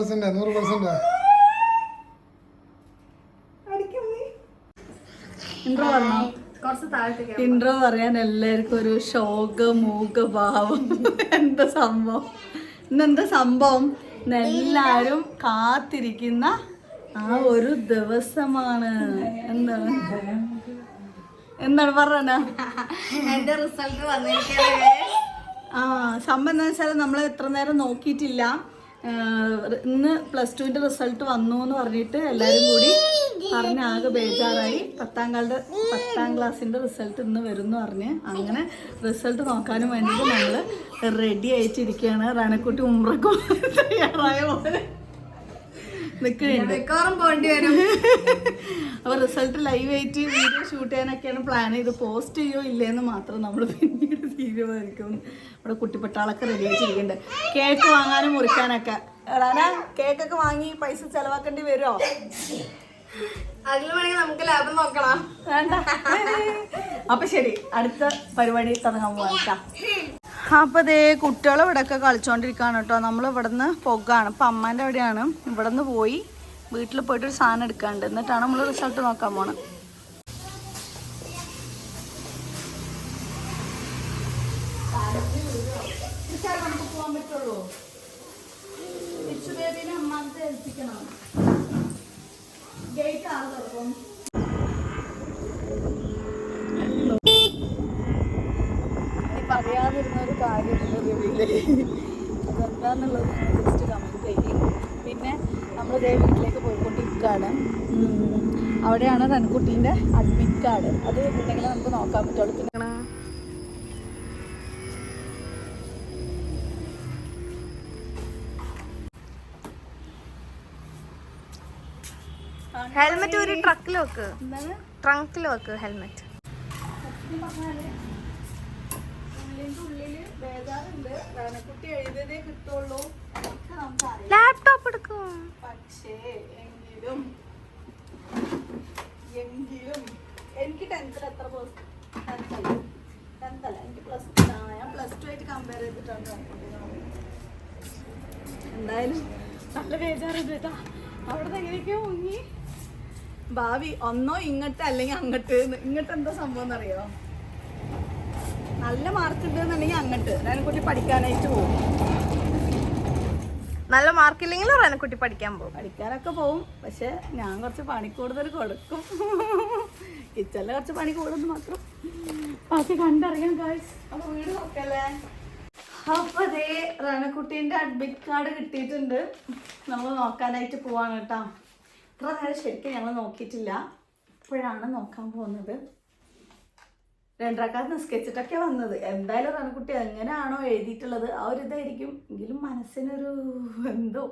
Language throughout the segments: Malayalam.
പെർസെന്റ് നൂറ് പെർസെന്റ് ഇൻട്രോ പറഞ്ഞോ പറയാൻ എല്ലാവർക്കും ഒരു ശോക മൂക ഭാവം. എന്താ സംഭവം? ഇന്നെന്താ സംഭവം? ഇന്ന് എല്ലാരും കാത്തിരിക്കുന്ന ആ ഒരു ദിവസമാണ്. എന്താണ്? എന്താണ് പറഞ്ഞ എന്റെ റിസൾട്ട് വന്നിരിക്കുകയാണ് ആ സംഭവം എന്താ വെച്ചാൽ നമ്മൾ എത്ര നേരം നോക്കിയിട്ടില്ല. ഇന്ന് പ്ലസ് ടുവിന്റെ റിസൾട്ട് വന്നു എന്ന് പറഞ്ഞിട്ട് എല്ലാരും കൂടി പറഞ്ഞ് ആകെ ബേജാറായി. പത്താം കാലത്തെ പത്താം ക്ലാസ്സിന്റെ റിസൾട്ട് ഇന്ന് വരും എന്ന് പറഞ്ഞ് അങ്ങനെ റിസൾട്ട് നോക്കാനും വേണ്ടിയിട്ട് നമ്മൾ റെഡി ആയിട്ടിരിക്കുകയാണ്. റാണക്കുട്ടി ഉമ്രക്കും തയ്യാറായ പോലെ. നിൽക്കുന്നുണ്ട് മിക്കവാറും പോകേണ്ടി വരും. അപ്പൊ റിസൾട്ട് ലൈവ് ആയിട്ട് വീഡിയോ ഷൂട്ട് ചെയ്യാനൊക്കെയാണ് പ്ലാൻ ചെയ്ത്. പോസ്റ്റ് ചെയ്യോ ഇല്ലേന്ന് മാത്രം നമ്മൾ പിന്നീട് തീരുമാനിക്കും നമ്മുടെ കുട്ടിപ്പട്ടാളൊക്കെ റെഡി ആയിട്ടിരിക്കുന്നുണ്ട് കേക്ക് വാങ്ങാനും മുറിക്കാനൊക്കെ. എടാനാ കേക്കൊക്കെ വാങ്ങി പൈസ ചെലവാക്കേണ്ടി വരുമോ അതിൽ വേണമെങ്കിൽ നമുക്ക് ലാഭം നോക്കണം. അപ്പൊ ശരി അടുത്ത പരിപാടി തുടങ്ങാൻ പോകാം അപ്പൊ ദേ കുട്ടികൾ ഇവിടെ ഒക്കെ കളിച്ചോണ്ടിരിക്കാണ് കേട്ടോ. നമ്മൾ ഇവിടുന്ന് പുകയാണ് അപ്പം അമ്മേന്റെ അവിടെയാണ്. ഇവിടുന്ന് പോയി വീട്ടിൽ പോയിട്ട് ഒരു സാധനം എടുക്കാണ്ട്. എന്നിട്ടാണ് നമ്മൾ റിസൾട്ട് നോക്കാൻ പോണത് ഇനി പറയാതിരുന്ന ഒരു കാര്യമുണ്ട് റിവ്യൂൽ അതെന്താന്നുള്ളത് ജസ്റ്റ് കമന്റ് ചെയ്യും. പിന്നെ നമ്മൾ ഇതേ വീട്ടിലേക്ക് പോയിക്കൊണ്ടിരിക്കുകയാണ്. അവിടെയാണ് റൺകുട്ടീന്റെ അഡ്മിറ്റ് കാർഡ് അത് ഉണ്ടെങ്കിൽ നമുക്ക് നോക്കാൻ പറ്റുള്ളൂ. പിന്നെ ഹെൽമെറ്റ് ഒരു ട്രക്കിൽ വെക്ക് ട്രങ്കിൽ വെക്ക് ഹെൽമെറ്റ് എഴുതിയതേ കിട്ടുള്ളൂ. ഒക്കെ ലാപ്ടോപ്പ് എടുക്കും. പക്ഷേ എങ്കിലും എങ്കിലും എനിക്ക് ടെൻത്തിൽ എത്ര ടെൻത്തല്ല ടെൻത്തല്ല എനിക്ക് പ്ലസ് ടു ഞാൻ പ്ലസ് ടു ആയിട്ട് കമ്പയർ ചെയ്തിട്ടാണ്. എന്തായാലും നല്ല ബേജാറുണ്ട് കേട്ടാ. അവിടെ എങ്ങനെയൊക്കെയോ മുങ്ങി. ഭാവി ഒന്നോ ഇങ്ങോട്ട് അല്ലെങ്കിൽ അങ്ങോട്ട്. ഇങ്ങോട്ട് എന്താ സംഭവം എന്നറിയോ? നല്ല മാർക്ക് ഉണ്ട് എന്നുണ്ടെങ്കിൽ അങ്ങോട്ട്. റനക്കുട്ടി കുട്ടി പഠിക്കാനായിട്ട് പോകും നല്ല മാർക്കില്ലെങ്കിൽ റനക്കുട്ടി പഠിക്കാൻ പോകും. പഠിക്കാനൊക്കെ പോകും പക്ഷെ ഞാൻ കുറച്ച് പണി കൂടുതൽ കൊടുക്കും. കിച്ചണിൽ കുറച്ച് പണി കൂടുന്നു മാത്രം. ബാക്കി കണ്ടറിയാം ഗായ്സ് അപ്പൊ വീട് നോക്കല്ലേ? അപ്പൊ അതേ റണക്കുട്ടീന്റെ അഡ്മിറ്റ് കാർഡ് കിട്ടിയിട്ടുണ്ട്. നമ്മൾ നോക്കാനായിട്ട് പോവാണ് കേട്ടോ. ഇത്ര നേരം ശരിക്കും ഞങ്ങൾ നോക്കിയിട്ടില്ല. ഇപ്പോഴാണ് നോക്കാൻ പോകുന്നത്. രണ്ടരക്കാലത്ത് നിസ്കരിച്ചിട്ടൊക്കെ വന്നത്. എന്തായാലും റണക്കുട്ടി എങ്ങനെയാണോ എഴുതിയിട്ടുള്ളത് ആ ഒരു ഇതായിരിക്കും. എങ്കിലും മനസ്സിനൊരു എന്തോ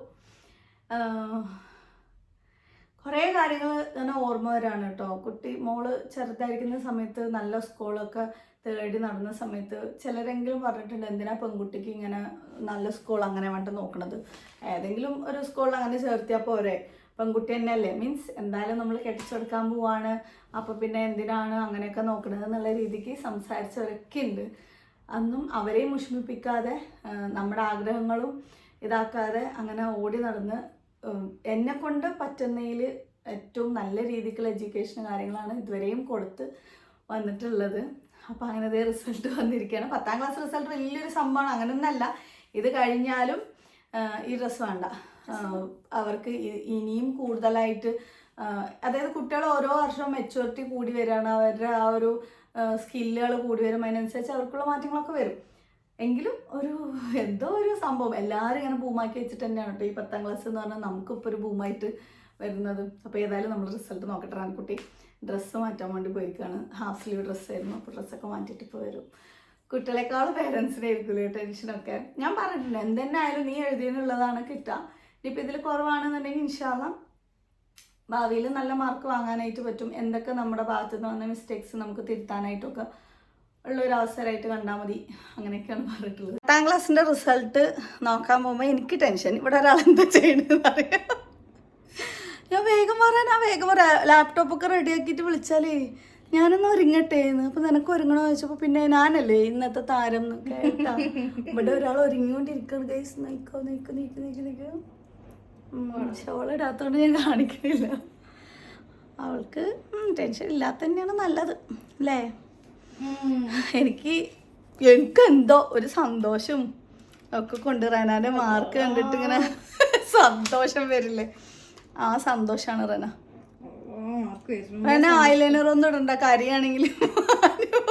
കുറേ കാര്യങ്ങൾ ഇങ്ങനെ ഓർമ്മ വരാണ് കേട്ടോ. കുട്ടി മോൾ ചെറുതായിരിക്കുന്ന സമയത്ത് നല്ല സ്കൂളൊക്കെ തേടി നടന്ന സമയത്ത് ചിലരെങ്കിലും പറഞ്ഞിട്ടുണ്ട് എന്തിനാ പെൺകുട്ടിക്ക് ഇങ്ങനെ നല്ല സ്കൂൾ അങ്ങനെ വേണ്ട നോക്കണത്? ഏതെങ്കിലും ഒരു സ്കൂളിൽ അങ്ങനെ ചേർത്തിയാൽ പോരെ? പെൺകുട്ടി തന്നെയല്ലേ? മീൻസ് എന്തായാലും നമ്മൾ കെട്ടിച്ചെടുക്കാൻ പോവാണ്. അപ്പോൾ പിന്നെ എന്തിനാണ് അങ്ങനെയൊക്കെ നോക്കണത് എന്നുള്ള രീതിക്ക് സംസാരിച്ചവരൊക്കെ ഉണ്ട്. അന്നും അവരെയും വിഷമിപ്പിക്കാതെ നമ്മുടെ ആഗ്രഹങ്ങളും ഇതാക്കാതെ അങ്ങനെ ഓടി നടന്ന് എന്നെ കൊണ്ട് പറ്റുന്നതിൽ ഏറ്റവും നല്ല രീതിക്കുള്ള എഡ്യൂക്കേഷൻ കാര്യങ്ങളാണ് ഇതുവരെയും കൊടുത്ത് വന്നിട്ടുള്ളത്. അപ്പോൾ അങ്ങനെ അതേ റിസൾട്ട് വന്നിരിക്കുകയാണ്. പത്താം ക്ലാസ് റിസൾട്ട് വലിയൊരു സംഭവമാണ്. അങ്ങനെയൊന്നല്ല ഇത് കഴിഞ്ഞാലും ഈ ഡ്രസ്സ് വേണ്ട. അവർക്ക് ഇനിയും കൂടുതലായിട്ട് അതായത് കുട്ടികൾ ഓരോ വർഷവും മെച്യൂരിറ്റി കൂടി വരികയാണ് അവരുടെ ആ ഒരു സ്കില്ലുകൾ കൂടി വരും. അതിനനുസരിച്ച് അവർക്കുള്ള മാറ്റങ്ങളൊക്കെ വരും. എങ്കിലും ഒരു എന്തോ ഒരു സംഭവം. എല്ലാവരും ഇങ്ങനെ ബൂമാക്കി വെച്ചിട്ട് തന്നെയാണ് കേട്ടോ ഈ പത്താം ക്ലാസ് എന്ന് പറഞ്ഞാൽ നമുക്കിപ്പോൾ ഒരു ബൂമായിട്ട് വരുന്നത്. അപ്പോൾ ഏതായാലും നമ്മൾ റിസൾട്ട് നോക്കട്ടെ ആൺകുട്ടി. ഡ്രസ്സ് മാറ്റാൻ വേണ്ടി പോയിരിക്കുകയാണ് ഹാഫ് സ്ലീവ് ഡ്രസ്സായിരുന്നു അപ്പോൾ ഡ്രസ്സൊക്കെ മാറ്റിയിട്ട് ഇപ്പോൾ വരും. കുട്ടികളെക്കാളും പേരൻസിനായിരിക്കുമല്ലോ ടെൻഷനൊക്കെ. ഞാൻ പറഞ്ഞിട്ടുണ്ട് എന്തെന്നെ ആയാലും നീ എഴുതിയെന്നുള്ളതാണ് കിട്ടുക. ഇനിയിപ്പോൾ ഇതിൽ കുറവാണെന്നുണ്ടെങ്കിൽ ഇൻഷാല്ലാം ഭാവിയിൽ നല്ല മാർക്ക് വാങ്ങാനായിട്ട് പറ്റും. എന്തൊക്കെ നമ്മുടെ ഭാഗത്തു നിന്ന് വന്ന മിസ്റ്റേക്സ് നമുക്ക് തിരുത്താനായിട്ടൊക്കെ ഉള്ള ഒരു അവസരമായിട്ട് കണ്ടാൽ മതി. അങ്ങനെയൊക്കെയാണ് പറഞ്ഞിട്ടുള്ളത്. പത്താം ക്ലാസ്സിന്റെ റിസൾട്ട് നോക്കാൻ പോകുമ്പോൾ എനിക്ക് ടെൻഷൻ ഇവിടെ ഒരാൾ എന്താ ചെയ്യണമെന്ന് അറിയാം. ഞാൻ വേഗം പറയാൻ ആ വേഗം പറയാം. ലാപ്ടോപ്പൊക്കെ റെഡിയാക്കിയിട്ട് വിളിച്ചാലേ ഞാനൊന്ന് ഒരുങ്ങട്ടെ എന്ന് അപ്പൊ നിനക്ക് ഒരുങ്ങണോ ചോദിച്ചപ്പോ പിന്നെ ഞാനല്ലേ ഇന്നത്തെ താരം എന്നൊക്കെ ഇവിടെ ഒരാൾ ഒരുങ്ങിക്കൊണ്ടിരിക്കണം. ഗൈസ് നയിക്കോ നയിക്കോ നയിക്കോ നയിക്കോ നയിക്കോ ഷോളിടാത്തോണ്ട് ഞാൻ കാണിക്കുന്നില്ല. അവൾക്ക് ടെൻഷൻ ഇല്ലാത്ത തന്നെയാണ് നല്ലത് അല്ലേ? എനിക്ക് എനിക്ക് എന്തോ ഒരു സന്തോഷം ഒക്കെ കൊണ്ട് റനാന്റെ മാർക്ക് കണ്ടിട്ട് ഇങ്ങനെ സന്തോഷം വരില്ലേ? ആ സന്തോഷമാണ് റന. റന ഐലൈനർ ഒന്നും ഇടണ്ട കരിയാണെങ്കിൽ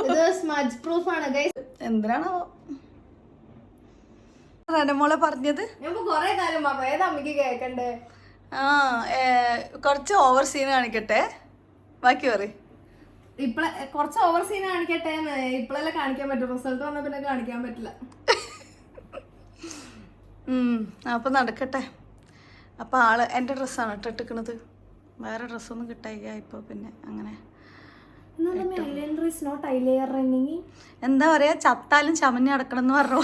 ഇത് സ്മജ് പ്രൂഫ് ആണ് ഗൈസ് എന്തിനാണോ റനമോളെ പറഞ്ഞത്? ഞാൻ കൊറേ കാര്യം പറഞ്ഞു ഏത് അമ്മയ്ക്ക് കേക്കണ്ടേ? ആ കുറച്ച് ഓവർ സീൻ കാണിക്കട്ടെ? ബാക്കി പറ ഇപ്പളെ കുറച്ച് ഓവർ സീൻ കാണിക്കട്ടെ ഇപ്പളല്ലേ കാണിക്കാൻ പറ്റും. റിസൾട്ട് വന്നാൽ പിന്നെ കാണിക്കാൻ പറ്റില്ല. അപ്പൊ നടക്കട്ടെ. അപ്പൊ ആൾ എന്റെ ഡ്രസ്സാണ് ഇട്ടിട്ടിക്കണത് വേറെ ഡ്രസ്സൊന്നും കിട്ടായില്ല ഇപ്പോൾ പിന്നെ അങ്ങനെ എന്താ പറയാ ചത്താലും ചമഞ്ഞ് അടക്കണം എന്ന് പറഞ്ഞു.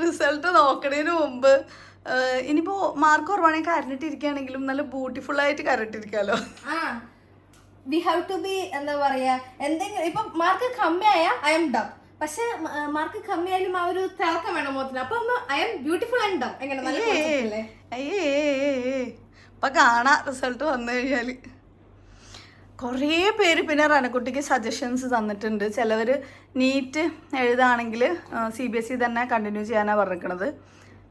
റിസൾട്ട് നോക്കണതിന് മുമ്പ് ഇനിയിപ്പോ മാർക്ക് കുറവാണെങ്കിൽ കരണ്ടിട്ടിരിക്കുകയാണെങ്കിലും നല്ല ബ്യൂട്ടിഫുൾ ആയിട്ട് കരണ്ടിരിക്കാലോ വി ഹാവ് ടു ബി എന്താ പറയാ എന്തെങ്കിലും ഇപ്പൊ മാർക്ക് കമ്മിയായ ഐ എം ഡം പക്ഷെ മാർക്ക് കമ്മിയായാലും ആ ഒരു തിളക്കം വേണം മുഖത്തിന്. അപ്പൊ I am beautiful and dumb എങ്ങനെ? നല്ല അയ്യേ ഇപ്പൊ കാണാം റിസൾട്ട് വന്നു കഴിഞ്ഞാൽ കുറേ പേര് പിന്നെ റനക്കുട്ടിക്ക് സജഷൻസ് തന്നിട്ടുണ്ട്. ചിലവർ നീറ്റ് എഴുതാണെങ്കിൽ സി ബി എസ് ഇ തന്നെ കണ്ടിന്യൂ ചെയ്യാനാണ് പറഞ്ഞിരിക്കണത്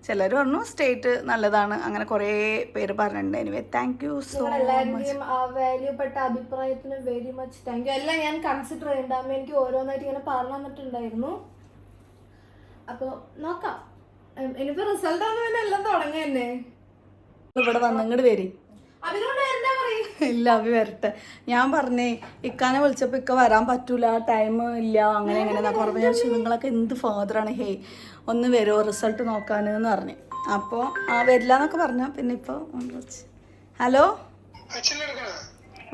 ചിലർ പറഞ്ഞു സ്റ്റേറ്റ് നല്ലതാണ്. അങ്ങനെ കുറേ പേര് പറഞ്ഞിട്ടുണ്ട്. Anyway thank you so much വാല്യൂപ്പെട്ട അഭിപ്രായത്തിന് വെരി മച്ച് താങ്ക് യു എല്ലാം ഞാൻ കൺസിഡർ ചെയ്യേണ്ട. അമ്മ എനിക്ക് ഓരോന്നായിട്ട് ഇങ്ങനെ പറഞ്ഞു തന്നിട്ടുണ്ടായിരുന്നു. അപ്പോൾ നോക്കാം. എനിക്ക് റിസൾട്ട് വന്നു പിന്നെ എല്ലാം തുടങ്ങി തന്നെ. ഇവിടെ വന്നിങ്ങോട്ട് വരി. ഇല്ല അവി വരട്ടെ. ഞാൻ പറഞ്ഞേ ഇക്കാനെ വിളിച്ചപ്പോൾ ഇക്ക വരാൻ പറ്റൂല ടൈം ഇല്ല അങ്ങനെ എങ്ങനെ എന്നൊക്കെ പറഞ്ഞു. ഞാൻ എന്ത് നിങ്ങളൊക്കെ എന്ത് ഫാദറാണ് ഹേ ഒന്ന് വരുമോ റിസൾട്ട് നോക്കാനെന്ന് പറഞ്ഞു. അപ്പോൾ ആ വരില്ല എന്നൊക്കെ പറഞ്ഞു. പിന്നെ ഇപ്പോൾ ഹലോ?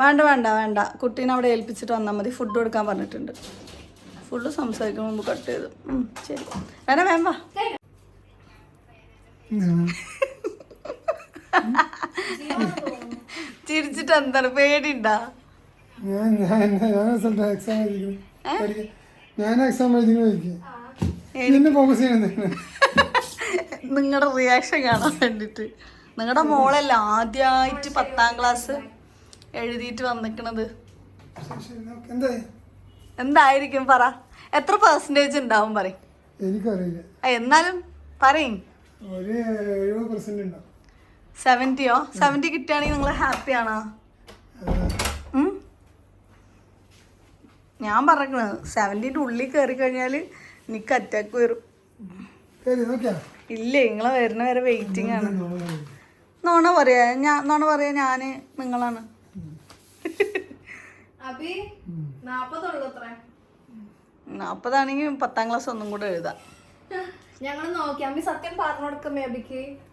വേണ്ട വേണ്ട വേണ്ട. കുട്ടീനെ അവിടെ ഏൽപ്പിച്ചിട്ട് വന്നാൽ മതി. ഫുഡ് കൊടുക്കാൻ പറഞ്ഞിട്ടുണ്ട്. ഫുള്ള് സംസാരിക്കും മുമ്പ് കട്ട് ചെയ്തു. ശരി. വേണ്ട വേണ്ട ചിരിച്ചിട്ട് എന്താണ്? പേടിണ്ടാ ഞാൻ ഞാൻ ഞാൻ റിസൾട്ട് എക്സാം എഴുതിക്കുന്നു പഠിക്കാൻ ഞാൻ എക്സാം എഴുതിക്കുന്നു ചോദിക്കുക എന്നെ ഫോക്കസ് നിങ്ങളുടെ റിയാക്ഷൻ കാണാൻ വേണ്ടിട്ട്. നിങ്ങളുടെ മോളല്ല ആദ്യമായിട്ട് പത്താം ക്ലാസ് എഴുതിയിട്ട് വന്നിക്കണത്? എന്തായി? എന്തായിരിക്കും? പറ. എത്ര പെർസെന്റേജ് ഉണ്ടാവും പറയും. എനിക്കറിയില്ല. എന്നാലും പറയും. ഒരു എഴുപത് പെർസെന്റ് ഉണ്ടാവും. സെവന്റിയോ? സെവന്റി കിട്ടുകയാണെങ്കിൽ നിങ്ങൾ ഹാപ്പി ആണോ? ഞാൻ പറഞ്ഞത് സെവന്റീന്റെ ഉള്ളിൽ കയറി കഴിഞ്ഞാൽ എനിക്ക് അറ്റാക്ക് വരും. ഇല്ല നോക്കിയാ? ഇല്ലേ നിങ്ങളെ വരുന്ന വരെ വെയിറ്റിംഗ് ആണ്. നോണ പറയാ ഞാൻ നോണ പറയാ ഞാൻ നിങ്ങളാണ്. നാപ്പതാണെങ്കിൽ പത്താം ക്ലാസ് ഒന്നും കൂടെ എഴുതാം. ഞങ്ങൾ നോക്കി. അമ്മി സത്യം പറഞ്ഞു കൊടുക്കമ്മേ അഭിക്ക് ഉം.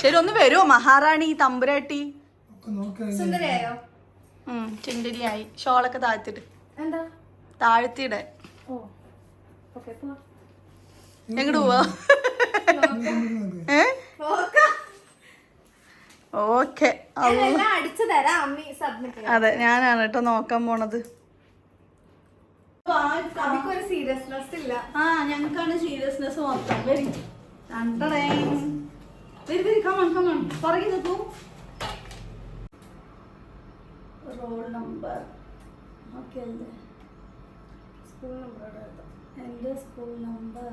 ശരി ഒന്ന് വരുമോ മഹാറാണി തമ്പുരാട്ടി? സുന്ദരിയായോ? ചിണ്ടിലിയായി ഷോളൊക്കെ താഴ്ത്തിട്ട് എന്താ? താഴ്ത്തിയിടെ ഓ ഓക്കെ പോവാ എങ്ങോട്ട് പോവാ? ഏ? ഓക്കെ. അതെ ഞാനാണ് കേട്ടോ നോക്കാൻ പോണത്. സീരിയസ്നെസ് ഇല്ല. ആ ഞങ്ങൾക്കാണ് സീരിയസ്നെസ് മൊത്തം. വരും. രണ്ടടേ വരി വരി കമൺ കമൺ പുറകെ നിൽക്കൂ റോൾ നമ്പർ ഓക്കെ അല്ലേ സ്കൂൾ നമ്പർ എന്റെ സ്കൂൾ നമ്പർ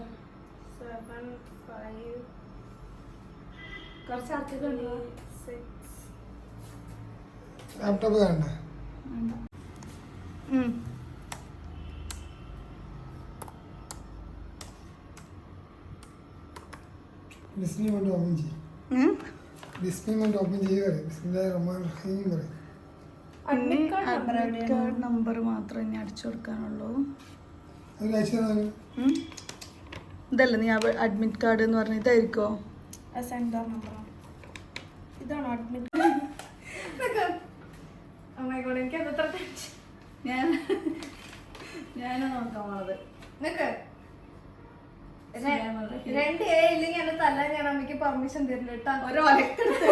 സെവൻ ഫൈവ് കുറച്ച് അടുത്തേക്കുണ്ടോ സിക്സ് ലാപ്ടോപ്പ് വേണ്ട ഡിസ്പ്ലേ കൊണ്ട് ഓപ്പൺ ചെയ്യും admit card number admit card number മാത്രമേ ഞാൻ അടിച്ചു കൊടുക്കാനുള്ളൂ. ഇതല്ല നീ അഡ്മിറ്റ് കാർഡ് എന്ന് പറഞ്ഞ ഇതായിരിക്കോ ഇതാണോ അഡ്മിറ്റ് ടെൻഷൻ ഞാൻ ഞാൻ നോക്കാൻ പോണത്. നിക്ക്. രണ്ട് എ ഇല്ലെങ്കിൽ എന്നെ തല്ലാൻ ഞാൻ അമ്മയ്ക്ക് പെർമിഷൻ തരില്ല കേട്ടോ ഒരു ഒലക്കെടുത്ത്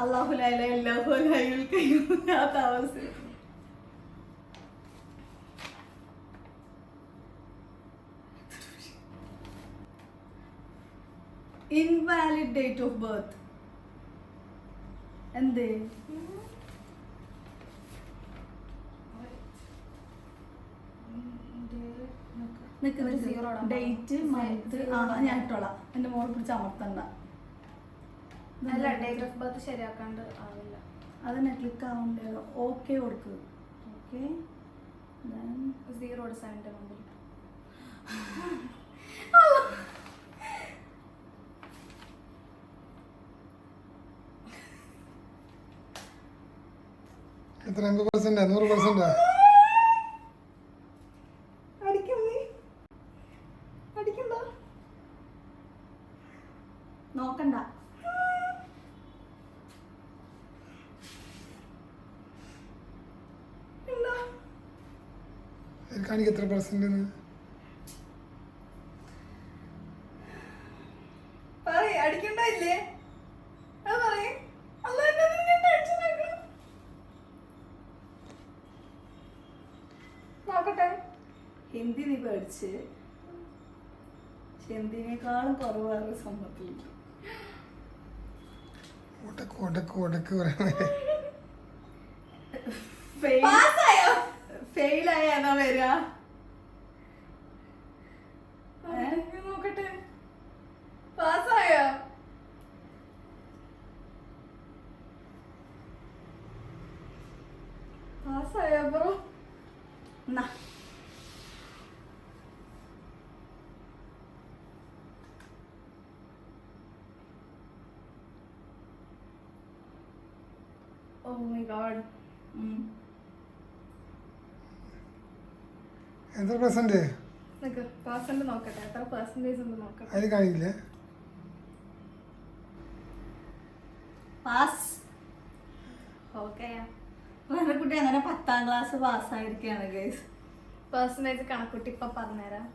അള്ളാഹുലായ അല്ലാഹുലായുൽ കഴിയാത്ത അവസ്ഥ ഇൻവാലിഡ് ഡേറ്റ് ഓഫ് ബർത്ത് എന്തേ? ഇടാൻ ഡേറ്റ് മന്ത് ആ ഞാൻ ഇട്ടോളാം. എന്റെ മോളെ പിടിച്ച് അമർത്തണ്ട. അല്ല ഡേറ്റ് ഓഫ് ബർത്ത് ശരിയാക്കാണ്ട് ആവില്ല. അതിനെ ക്ലിക്ക് ആവണ്ടേ ഓക്കെ കൊടുക്കുക ഓക്കെ സീറോ മുമ്പിൽ. എത്ര എൺപത് പെർസെന്റ് നൂറ് പെർസെന്റാ നോക്കണ്ട. കാണിക്ക് എത്ര പെർസെന്റ് പറയ് അടിക്കണ്ടല്ലേ അത് പറയ് അല്ല എന്നെ നിനക്ക് ടെൻഷൻ ആക്കണം നോക്കട്ടെ ഹിന്ദി നീ പേടിച്ച് ഹിന്ദിനേക്കാളും കുറവാണ് സമൂഹത്തിൽ ഉടക്ക് പറയാൻ പാസ്സായോ ഫെയിലായ ഏതാ വരിക ഞാൻ നോക്കട്ടെ പാസ്സായോ പാസ്സായോ ബ്രോ എന്നാ ഓ മൈ ഗോഡ് ഉം. എത്ര പെർസെന്റ് നിക്ക് പേഴ്സന്റ് നോക്കട്ടെ. എത്ര പെർസെന്റേജ് ഉണ്ട് നോക്കട്ടെ. അതിൽ കാണിക്കില്ലേ? പാസ് ഓക്കെ കുട്ടി അങ്ങനെ പത്താം ക്ലാസ് പാസ്സായിരിക്കുകയാണ് ഗൈസ് പേഴ്സണേജ് കണക്കുട്ടി ഇപ്പം പറഞ്ഞുതരാം.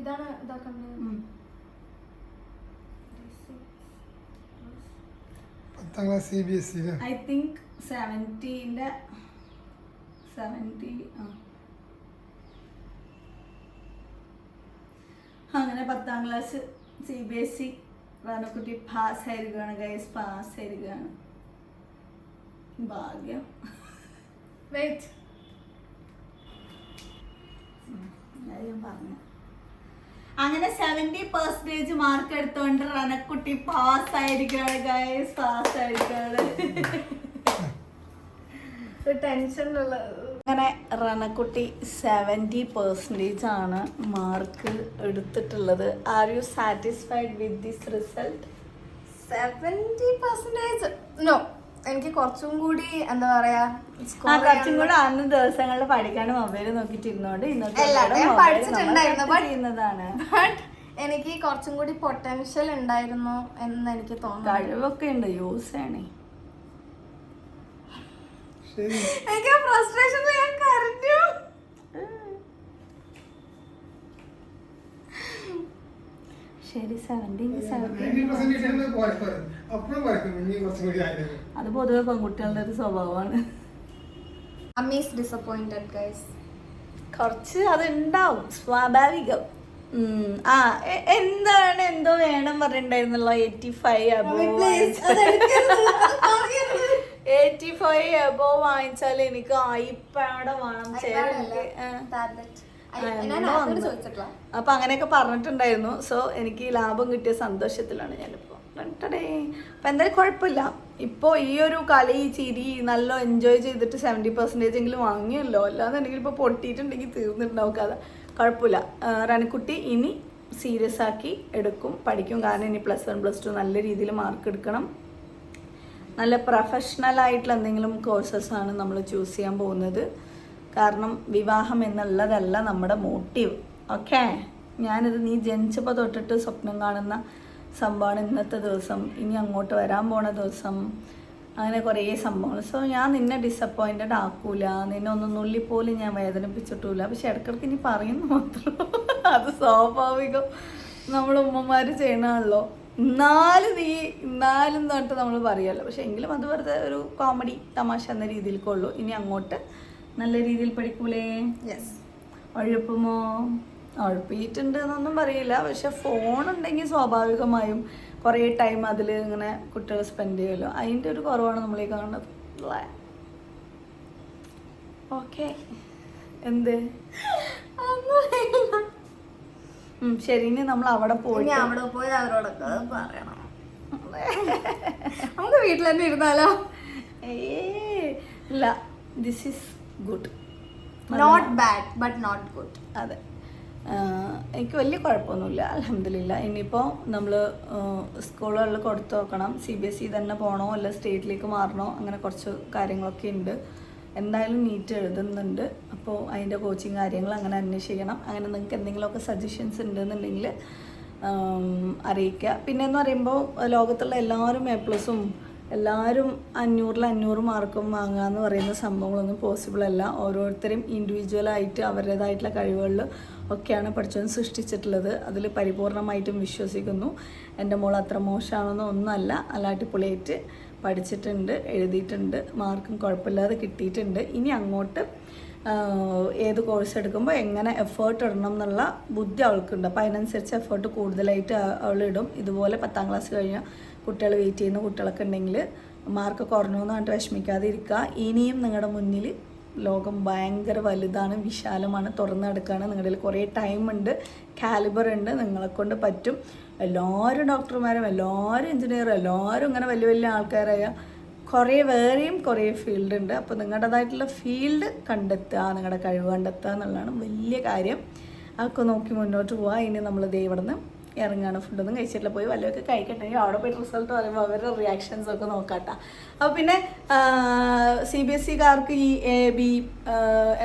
ഇതാണ് ഇതാക്കണ്ടത് പത്താം class C B S C അല്ലേ ഐ തിങ്ക് സെവന്റീന്റെ സെവന്റി ആ. അങ്ങനെ പത്താം class C B S C റാനക്കുട്ടി പാസ്സായിരിക്കുകയാണ് ഗൈസ് പാസ് ആയിരിക്കുകയാണ് ഭാഗ്യം. വെയിറ്റ് ഞാൻ പറഞ്ഞു. അങ്ങനെ സെവന്റി പെർസെന്റേജ് മാർക്ക് എടുത്തോണ്ട് റനക്കുട്ടി പാസ് ആയിരിക്കാണ് ഗൈസ് പാസ് ആയിരിക്കാണ്. ടെൻഷനുള്ള അങ്ങനെ റണക്കുട്ടി സെവന്റി പെർസെന്റേജ് ആണ് മാർക്ക് എടുത്തിട്ടുള്ളത്. Are you satisfied with this result seventy percentage no എനിക്ക് കുറച്ചും കൂടി എന്താ പറയാ ആ കുറച്ചും കൂടി അന്ന് ദിവസങ്ങളിൽ പഠിക്കാണ്ട് മൊബൈൽ നോക്കിയിട്ടിരുന്നോണ്ട് ഇന്നത്തെ പഠിച്ചിട്ടുണ്ടായിരുന്നു, ചെയ്യുന്നതാണ്. എനിക്ക് കുറച്ചും കൂടി പൊട്ടൻഷ്യൽ ഉണ്ടായിരുന്നു എന്ന് എനിക്ക് തോന്നുന്നു. കഴിവൊക്കെ ഉണ്ട് യൂസ് ചെയ്യണേ. എനിക്ക് ഫ്രസ്ട്രേഷൻ ഞാൻ കരഞ്ഞു ശരി സെവന്റി സെവന്റി നയന്റി പെർസെന്റ് പോരെ പോരെ അപ്പഴും കുറയ്ക്കും ഇനി കുറച്ചും അത് പൊതുവെ പെൺകുട്ടികളുടെ ഒരു സ്വഭാവമാണ്. അമ്മീസ് ഡിസപ്പോയിന്റഡ് ഗൈസ് കുറച്ച് അതുണ്ടാവും. സ്വാഭാവികം. ആ എന്താണ് എന്തോ വേണം പറഞ്ഞിട്ടുണ്ടായിരുന്നല്ലോ. Eighty five above eighty five above വാങ്ങിച്ചാൽ എനിക്ക് ഐപാഡ് വേണം ചേട്ടൻ അപ്പൊ അങ്ങനെയൊക്കെ പറഞ്ഞിട്ടുണ്ടായിരുന്നു. സോ എനിക്ക് ലാഭം കിട്ടിയ സന്തോഷത്തിലാണ് ഞാനിപ്പോ. അപ്പൊ എന്തായാലും കുഴപ്പമില്ല. ഇപ്പോൾ ഈ ഒരു കളി ചിരി നല്ല എൻജോയ് ചെയ്തിട്ട് സെവന്റി പെർസെന്റേജ് എങ്കിലും വാങ്ങിയല്ലോ. അല്ലാന്നുണ്ടെങ്കിൽ ഇപ്പോൾ പൊട്ടിയിട്ടുണ്ടെങ്കിൽ തീർന്നിട്ടുണ്ടാവും കഥ. കുഴപ്പമില്ല. റണിക്കുട്ടി ഇനി സീരിയസ് ആക്കി എടുക്കും പഠിക്കും. കാരണം ഇനി പ്ലസ് വൺ പ്ലസ് ടു നല്ല രീതിയിൽ മാർക്ക് എടുക്കണം. നല്ല പ്രൊഫഷണൽ ആയിട്ടുള്ള എന്തെങ്കിലും കോഴ്സസ് ആണ് നമ്മൾ ചൂസ് ചെയ്യാൻ പോകുന്നത്. കാരണം വിവാഹം എന്നുള്ളതല്ല നമ്മുടെ മോട്ടീവ് ഓക്കെ ഞാനിത് നീ ജനിച്ചപ്പോൾ തൊട്ടിട്ട് സ്വപ്നം കാണുന്ന സംഭവമാണ് ഇന്നത്തെ ദിവസം. ഇനി അങ്ങോട്ട് വരാൻ പോണ ദിവസം. അങ്ങനെ കുറേ സംഭവങ്ങൾ. സോ ഞാൻ നിന്നെ ഡിസപ്പോയിന്റഡ് ആക്കൂല. നിന്നെ ഒന്നും നുള്ളിപ്പോലും ഞാൻ വേദനിപ്പിച്ചിട്ടില്ല പക്ഷെ ഇടയ്ക്കിടയ്ക്ക് ഇനി പറയുന്നു മാത്രം. അത് സ്വാഭാവികം. നമ്മൾ ഉമ്മമാർ ചെയ്യണമല്ലോ എന്നാലും നീ എന്നാലും എന്ന് പറഞ്ഞിട്ട് നമ്മൾ പറയുമല്ലോ പക്ഷെ എങ്കിലും അത് വെറുതെ ഒരു കോമഡി തമാശ എന്ന രീതിയിൽക്കുള്ളൂ. ഇനി അങ്ങോട്ട് നല്ല രീതിയിൽ പഠിക്കൂലേ? യെസ് ഉഴപ്പുമോ ഉഴപ്പിയിട്ടുണ്ട് എന്നൊന്നും പറയില്ല. പക്ഷെ ഫോൺ ഉണ്ടെങ്കിൽ സ്വാഭാവികമായും കുറേ ടൈം അതിൽ ഇങ്ങനെ കുട്ടികൾ സ്പെൻഡ് ചെയ്യുമല്ലോ. അതിന്റെ ഒരു കുറവാണ് നമ്മളീ കാണുന്നത്. ഓക്കെ എന്ത്? ശരി. ഇനി നമ്മൾ അവിടെ പോയി അവിടെ പോയി അവരോടൊക്കെ പറയണം. നമുക്ക് വീട്ടിൽ തന്നെ ഇരുന്നാലോ? ഇല്ല. This is good. Not bad but not good അതെ. എനിക്ക് വലിയ കുഴപ്പമൊന്നുമില്ല. അലഹമില്ല ഇനിയിപ്പോൾ നമ്മൾ സ്കൂളുകളിൽ കൊടുത്തു നോക്കണം. സി ബി എസ് ഇ തന്നെ പോകണോ അല്ല സ്റ്റേറ്റിലേക്ക് മാറണോ? അങ്ങനെ കുറച്ച് കാര്യങ്ങളൊക്കെ ഉണ്ട്. എന്തായാലും നീറ്റ് എഴുതുന്നുണ്ട്. അപ്പോൾ അതിന്റെ കോച്ചിങ് കാര്യങ്ങൾ അങ്ങനെ അന്വേഷിക്കണം. അങ്ങനെ നിങ്ങൾക്ക് എന്തെങ്കിലുമൊക്കെ സജഷൻസ് ഉണ്ടെന്നുണ്ടെങ്കിൽ അറിയിക്കുക. പിന്നെ എന്ന് പറയുമ്പോൾ ലോകത്തുള്ള എല്ലാവരും എ പ്ലസും എല്ലാവരും അഞ്ഞൂറിൽ അഞ്ഞൂറ് മാർക്കും വാങ്ങുക എന്ന് പറയുന്ന സംഭവങ്ങളൊന്നും പോസിബിൾ അല്ല. ഓരോരുത്തരും ഇൻഡിവിജ്വലായിട്ട് അവരുടേതായിട്ടുള്ള കഴിവുകളിൽ ഒക്കെയാണ് പഠിച്ചവൻ സൃഷ്ടിച്ചിട്ടുള്ളത്. അതിൽ പരിപൂർണമായിട്ടും വിശ്വസിക്കുന്നു. എന്റെ മോൾ അത്ര മോശമാണെന്നോ ഒന്നുമല്ല. അല്ലാട്ടി അടിപൊളിയായിട്ട് പഠിച്ചിട്ടുണ്ട് എഴുതിയിട്ടുണ്ട് മാർക്കും കുഴപ്പമില്ലാതെ കിട്ടിയിട്ടുണ്ട്. ഇനി അങ്ങോട്ട് ഏത് കോഴ്സ് എടുക്കുമ്പോൾ എങ്ങനെ എഫേർട്ട് ഇടണം എന്നുള്ള ബുദ്ധി അവൾക്കുണ്ട്. അപ്പോൾ അതിനനുസരിച്ച് എഫേർട്ട് കൂടുതലായിട്ട് അവളിടും ഇതുപോലെ പത്താം ക്ലാസ് കഴിഞ്ഞ കുട്ടികൾ വെയിറ്റ് ചെയ്യുന്ന കുട്ടികളൊക്കെ ഉണ്ടെങ്കിൽ മാർക്ക് കുറഞ്ഞു എന്ന് പറഞ്ഞിട്ട് വിഷമിക്കാതെ ഇരിക്കുക ഇനിയും നിങ്ങളുടെ മുന്നിൽ ലോകം ഭയങ്കര വലുതാണ് വിശാലമാണ് തുറന്നു കിടക്കുകയാണ് നിങ്ങളുടെ കുറേ ടൈം ഉണ്ട് കാലിബർ ഉണ്ട് നിങ്ങളെ കൊണ്ട് പറ്റും. എല്ലാവരും ഡോക്ടർമാരും എല്ലാവരും എഞ്ചിനീയറും എല്ലാവരും ഇങ്ങനെ വലിയ വലിയ ആൾക്കാരായ കുറേ വേറെയും കുറേ ഫീൽഡ് ഉണ്ട്. അപ്പോൾ നിങ്ങളുടേതായിട്ടുള്ള ഫീൽഡ് കണ്ടെത്തുക നിങ്ങളുടെ കഴിവ് കണ്ടെത്തുക എന്നുള്ളതാണ് വലിയ കാര്യം. അതൊക്കെ നോക്കി മുന്നോട്ട് പോവുക. ഇനി നമ്മൾ ദേ ഇറങ്ങാണ് ഫുഡൊന്നും കഴിച്ചിട്ടില്ല. പോയി വല്ലതൊക്കെ കഴിക്കട്ടെ. അവിടെ പോയി റിസൾട്ട് പറയുമ്പോൾ അവരുടെ റിയാക്ഷൻസ് ഒക്കെ നോക്കാട്ടാ. അപ്പോൾ പിന്നെ സി ബി എസ് സിക്കാർക്ക് ഈ എ ബി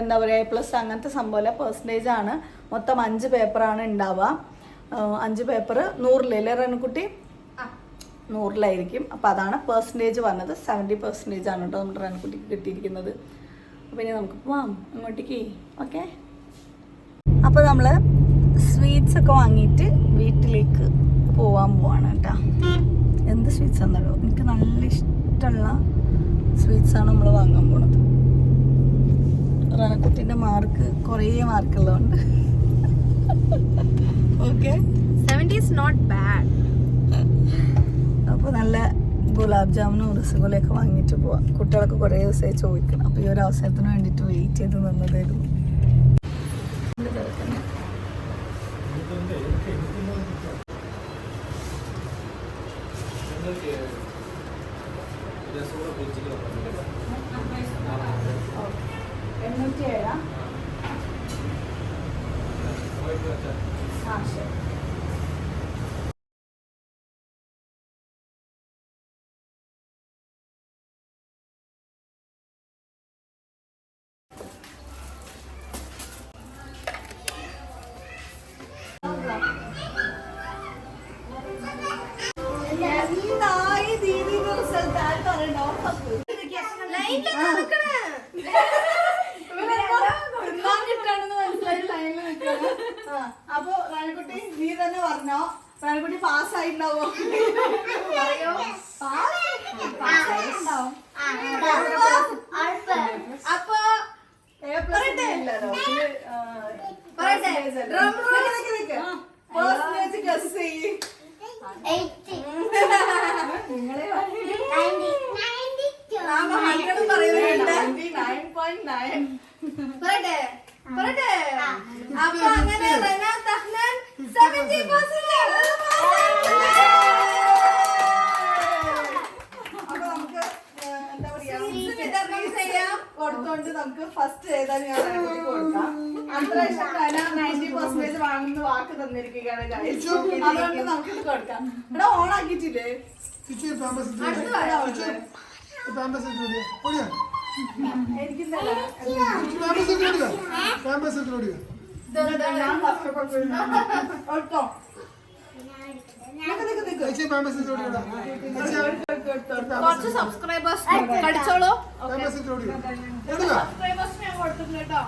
എന്താ പറയുക എ പ്ലസ് അങ്ങനത്തെ സംഭവമല്ല പെർസെന്റേജ് ആണ്. മൊത്തം അഞ്ച് പേപ്പറാണ് ഉണ്ടാവുക അഞ്ച് പേപ്പർ നൂറിലല്ലേ റെനുക്കുട്ടി? നൂറിലായിരിക്കും. അപ്പോൾ അതാണ് പെർസെന്റേജ് വന്നത് സെവന്റി പെർസെന്റേജ് ആണ് കേട്ടോ നമ്മുടെ റൺകുട്ടിക്ക് കിട്ടിയിരിക്കുന്നത്. അപ്പോൾ ഇനി നമുക്ക് പോവാം അങ്ങോട്ടേക്ക്. ഓക്കെ? അപ്പോൾ നമ്മൾ സ്വീറ്റ്സ് ഒക്കെ വാങ്ങിയിട്ട് വീട്ടിലേക്ക് പോവാൻ പോവാണ് കേട്ടോ. എന്ത് സ്വീറ്റ്സ് ആണെന്നല്ലോ എനിക്ക് നല്ല ഇഷ്ടമുള്ള സ്വീറ്റ്സാണ് നമ്മൾ വാങ്ങാൻ പോണത്. റണക്കുട്ടിന്റെ മാർക്ക് കുറേ മാർക്കുള്ളതുകൊണ്ട്. ഓക്കെ നോട്ട് ബാഡ് അപ്പോൾ നല്ല ഗുലാബ് ജാമുനും റസഗുലയൊക്കെ വാങ്ങിയിട്ട് പോവാം. കുട്ടികളൊക്കെ കുറേ ദിവസമായി ചോദിക്കണം. അപ്പോൾ ഈ ഒരു അവസരത്തിന് വേണ്ടിയിട്ട് വെയിറ്റ് ചെയ്ത് നിന്നതായിരുന്നു. എണ്ണൂറ്റി ഏഴാ? ആ ശരി എന്തായി ദീദിന്റെ റിസൾട്ട് ആയിട്ട് പറയണ്ടോ അപ്പൊ റാണിക്കുട്ടി നീ തന്നെ പറഞ്ഞോ റാണിക്കുട്ടി പാസ് ആയിട്ടുണ്ടാവോ പാസ്സായിട്ടുണ്ടാവും അപ്പൊ എ പ്ലസ് ഇല്ലല്ലോ പറയട്ടെ? Drum roll. പേഴ്സണേജ് ഗസ് ചെയ്യും നിങ്ങളെ ഹൺഡ്രഡ് പറയുന്നുണ്ട് നയൻ പോയിന്റ് നയൻ പറയട്ടെ പറയട്ടെ അപ്പൊ അങ്ങനെ റെനാ തഹ്നാൻ 70% അപ്പൊ നമുക്ക് ഏഹ്, എന്താ പറയാ Sweets വിതരണം ചെയ്യാം. കൊടുത്തോണ്ട് നമുക്ക് ഫസ്റ്റ് ഏതായാലും ഞാൻ കൊടുക്കാം. അത്ര ഇഷ്ടം നയന്റി പെർസെന്റേജ് വാങ്ങുന്ന വാക്ക് തന്നിരിക്കുകയാണ്. അതുകൊണ്ട് നമുക്ക് ഇത് കൊടുക്കാം. എടാ ഓൺ ആക്കിയിട്ടില്ലേ? ഇച്ചിരി കുറച്ച് സബ്സ്ക്രൈബേഴ്സ് കടിച്ചോളൂ. സബ്സ്ക്രൈബേഴ്സിന് ഞാൻ കേട്ടോ.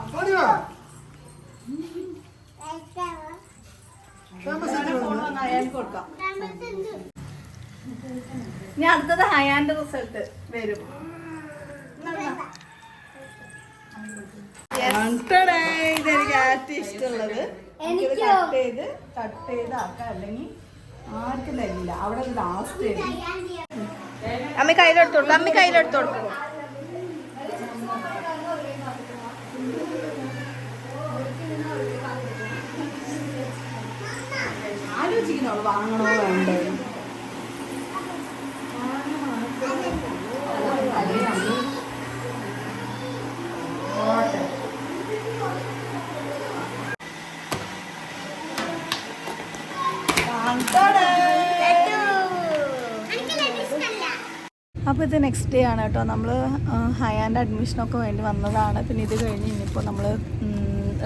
ഇനി അടുത്തത് ഹയാന്റെ റിസൾട്ട് വരും. ഇതെനിക്ക് ഏറ്റവും ഇഷ്ടമുള്ളത്. നമുക്കിത് കട്ട് ചെയ്ത് കട്ട് ചെയ്ത് ആക്കാം. അല്ലെങ്കിൽ ആർക്കും തരില്ല. അവിടെ ലാസ്റ്റ് അമ്മ കയ്യിലെടുത്ത് കൊടുക്കും. അമ്മ കയ്യിലെടുത്ത് കൊടുക്കും. ആലോചിക്കുന്നുള്ളൂ വാങ്ങണോ വേണ്ടോ? അപ്പോൾ ഇത് നെക്സ്റ്റ് ഡേ ആണ് കേട്ടോ. നമ്മൾ ഹൈ ആൻഡ് അഡ്മിഷനൊക്കെ വേണ്ടി വന്നതാണ്. പിന്നെ ഇത് കഴിഞ്ഞ് ഇനിയിപ്പോൾ നമ്മൾ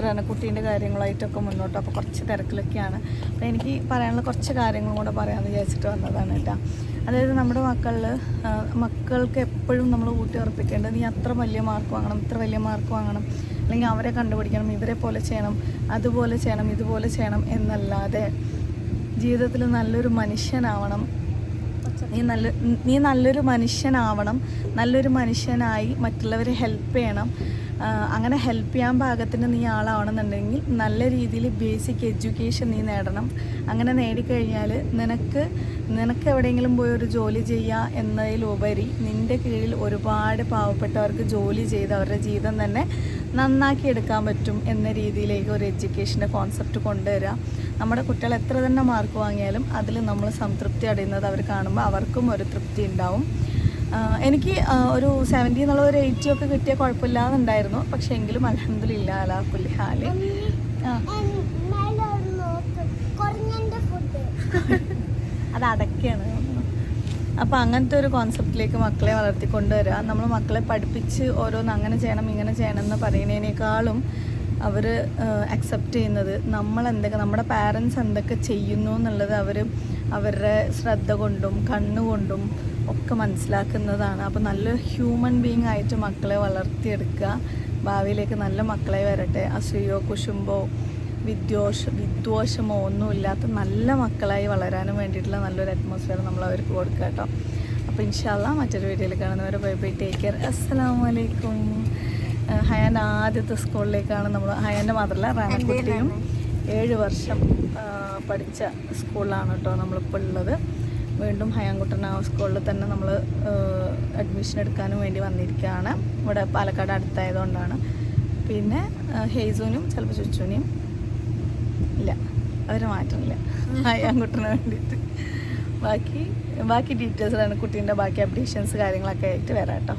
റനക്കുട്ടീന്റെ കാര്യങ്ങളായിട്ടൊക്കെ മുന്നോട്ട്. അപ്പോൾ കുറച്ച് തിരക്കിലൊക്കെയാണ്. അപ്പോൾ എനിക്ക് പറയാനുള്ള കുറച്ച് കാര്യങ്ങളും കൂടെ പറയാമെന്ന് വിചാരിച്ചിട്ട് വന്നതാണ് കേട്ടോ. അതായത് നമ്മുടെ മക്കളിൽ മക്കൾക്ക് എപ്പോഴും നമ്മൾ ഊട്ടി ഉറപ്പിക്കേണ്ടത് നീ അത്ര വലിയ മാർക്ക് വാങ്ങണം ഇത്ര വലിയ മാർക്ക് വാങ്ങണം. അല്ലെങ്കിൽ അവരെ കണ്ടുപിടിക്കണം ഇവരെ പോലെ ചെയ്യണം അതുപോലെ ചെയ്യണം ഇതുപോലെ ചെയ്യണം എന്നല്ലാതെ ജീവിതത്തിൽ നല്ലൊരു മനുഷ്യനാവണം. നീ നല്ല നീ നല്ലൊരു മനുഷ്യനാവണം. നല്ലൊരു മനുഷ്യനായി മറ്റുള്ളവരെ ഹെൽപ്പ് ചെയ്യണം. അങ്ങനെ ഹെൽപ്പ് ചെയ്യാൻ പാകത്തിന് നീ ആളാവണമെന്നുണ്ടെങ്കിൽ നല്ല രീതിയിൽ ബേസിക് എഡ്യൂക്കേഷൻ നീ നേടണം. അങ്ങനെ നേടിക്കഴിഞ്ഞാൽ നിനക്ക് നിനക്ക് എവിടെയെങ്കിലും പോയി ഒരു ജോലി ചെയ്യുക എന്നതിലുപരി നിന്റെ കീഴിൽ ഒരുപാട് പാവപ്പെട്ടവർക്ക് ജോലി ചെയ്ത് അവരുടെ ജീവിതം തന്നെ നന്നാക്കി എടുക്കാൻ പറ്റും എന്ന രീതിയിലേക്ക് ഒരു എഡ്യൂക്കേഷന്റെ കോൺസെപ്റ്റ് കൊണ്ടുവരിക നമ്മുടെ കുട്ടികൾ എത്ര തന്നെ മാർക്ക് വാങ്ങിയാലും അതിൽ നമ്മൾ സംതൃപ്തി അടയുന്നത് അവർ കാണുമ്പോൾ അവർക്കും ഒരു തൃപ്തി ഉണ്ടാവും. എനിക്ക് ഒരു സെവന്റി എന്നുള്ള ഒരു എയ്റ്റി ഒക്കെ കിട്ടിയ കുഴപ്പമില്ലാന്നുണ്ടായിരുന്നു. പക്ഷെ എങ്കിലും അലഹമില്ല അലാ കുല്ലി ഹാൽ. ആ. അത് അടയ്ക്കാണ് അപ്പോൾ അങ്ങനത്തെ ഒരു കോൺസെപ്റ്റിലേക്ക് മക്കളെ വളർത്തിക്കൊണ്ടുവരിക. നമ്മൾ മക്കളെ പഠിപ്പിച്ച് ഓരോന്ന് അങ്ങനെ ചെയ്യണം ഇങ്ങനെ ചെയ്യണം എന്ന് പറയുന്നതിനേക്കാളും അവർ അക്സെപ്റ്റ് ചെയ്യുന്നത് നമ്മൾ എന്തൊക്കെ നമ്മുടെ പാരൻസ് എന്തൊക്കെ ചെയ്യുന്നു എന്നുള്ളത് അവർ അവരുടെ ശ്രദ്ധ കൊണ്ടും കണ്ണുകൊണ്ടും ഒക്കെ മനസ്സിലാക്കുന്നതാണ്. അപ്പോൾ നല്ല ഹ്യൂമൻ ബീങ് ആയിട്ട് മക്കളെ വളർത്തിയെടുക്കുക. ഭാവിയിലേക്ക് നല്ല മക്കളെ വരട്ടെ. അസൂയോ കുശുമ്പോ വിദ്വേഷ വിദ്വേഷമോ ഒന്നുമില്ലാത്ത നല്ല മക്കളായി വളരാനും വേണ്ടിയിട്ടുള്ള നല്ലൊരു അറ്റ്മോസ്ഫിയർ നമ്മൾ അവർക്ക് കൊടുക്കുക കേട്ടോ. അപ്പോൾ ഇൻഷാല്ല മറ്റൊരു വീഡിയോയിൽ കാണുന്നവരെ ബൈ ബൈ ടേക്ക് കെയർ. അസ്സാം വലൈക്കും ഹയാൻ ആദ്യത്തെ സ്കൂളിലേക്കാണ് നമ്മൾ ഹയാന്റെ മാത്രമല്ല റാണക്കുട്ടിയും ഏഴ് വർഷം പഠിച്ച സ്കൂളിലാണ് കേട്ടോ നമ്മളിപ്പോൾ ഉള്ളത്. വീണ്ടും ഹയാൻകുട്ടൻ ആ സ്കൂളിൽ തന്നെ നമ്മൾ അഡ്മിഷൻ എടുക്കാനും വേണ്ടി വന്നിരിക്കുകയാണ്. ഇവിടെ പാലക്കാട് അടുത്തായതുകൊണ്ടാണ്. പിന്നെ ഹെയ്സൂനും ചിലപ്പോൾ ചുച്ചുവിനെയും ഇല്ല അവരെ മാറ്റമില്ല ഹയാൻകുട്ടന് വേണ്ടിയിട്ട്. ബാക്കി ബാക്കി ഡീറ്റെയിൽസ് ആണ് കുട്ടീന്റെ ബാക്കി അപ്ഡേഷൻസ് കാര്യങ്ങളൊക്കെ ആയിട്ട് വരാം കേട്ടോ.